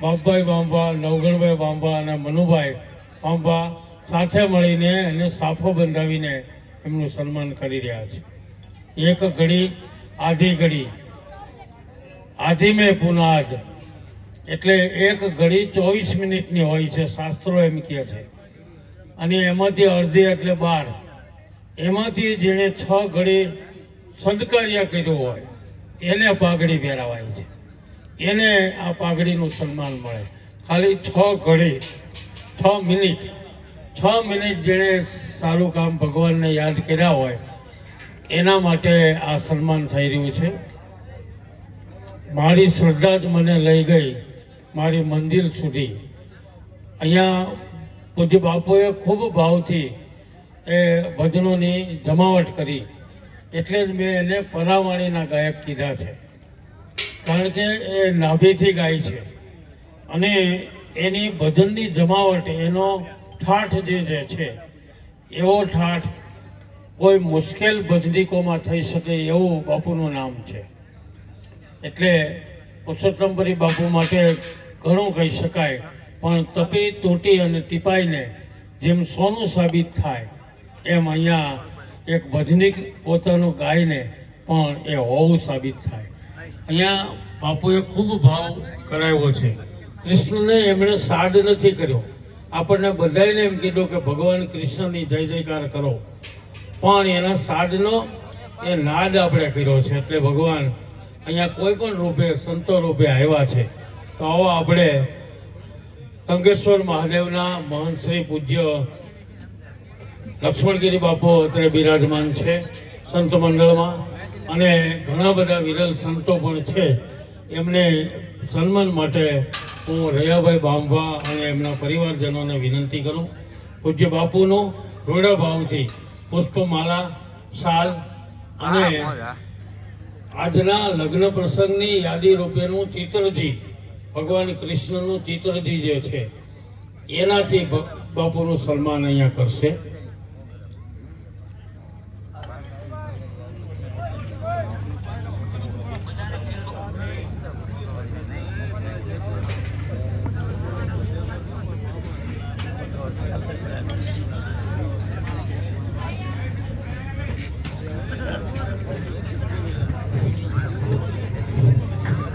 બાપભાઈ બાંભા, નવગણભાઈ બાંભા અને મનુભાઈ બાંભા સાથે મળીને એને સાફો બંધાવીને એમનું સન્માન કરી રહ્યા છે. એક ઘડી, આધી ઘડી. આધી મેં પુનાદ એટલે એક ઘડી ચોવીસ મિનિટની હોય છે, શાસ્ત્રો એમ કહે છે. અને એમાંથી અડધી એટલે બાર. એમાંથી જેણે છ ઘડી સદકાર્ય કર્યું હોય, એને પાઘડી પહેરાવાય છે. એને આ પાઘડીનું સન્માન મળે. ખાલી છ ઘડી, છ મિનિટ છ મિનિટ જેણે સારું કામ ભગવાનને યાદ કર્યા હોય, એના માટે આ સન્માન થઈ રહ્યું છે. મારી શ્રદ્ધા જ મને લઈ ગઈ મારી મંદિર સુધી. અહીંયા પૂજ્ય બાપુએ ખૂબ ભાવથી એ ભજનોની જમાવટ કરી. એટલે જ મેં એને પરાવાણીના ગાયક કીધા છે. કારણ કે એ નાભીથી ગાય છે. અને એની ભજનની જમાવટ, એનો ઠાઠ જે છે, એવો ઠાઠ કોઈ મુશ્કેલ ભજનીકોમાં થઈ શકે એવું બાપુનું નામ છે. એટલે પુરુષોત્તમપુરી બાપુ માટે ઘણું કહી શકાય, પણ તપી, તૂટી અને ટીપાઈને જેમ સોનું સાબિત થાય, એમ અહીંયા એક ભજનીક પોતાનું ગાયને પણ એ હોવું સાબિત થાય. અહીંયા બાપુએ ખૂબ ભાવ કરાવ્યો છે. કૃષ્ણને એમણે સાડ નથી કર્યો. આપણને બધાને એમ કીધું કે, ભગવાન કૃષ્ણની જય જયકાર કરો. પણ એના સાડનો એ નાદ આપણે કર્યો છે. એટલે ભગવાન અહીંયા કોઈ પણ રૂપે, સંતો રૂપે આવ્યા છે. તો આવો આપણે કંકેશ્વર મહાદેવના મહંત શ્રી પૂજ્ય લક્ષ્મણગીરી બાપુ અત્યારે બિરાજમાન છે. સંત મંડળમાં અને ઘણા બધા વિરલ સંતો પણ છે. એમને સન્માન માટે હું રયાભાઈ બાંભા અને એમના પરિવારજનોને વિનંતી કરું. પૂજ્ય બાપુનો રોડા ભાવથી પુષ્પમાલા શાલ અને આજના લગ્ન પ્રસંગની યાદી રૂપેનું ચિત્રજી ભગવાન કૃષ્ણનું ચિત્રજી જે છે એનાથી બાપુનું સન્માન અહીંયા કરશે. oggi al referendum.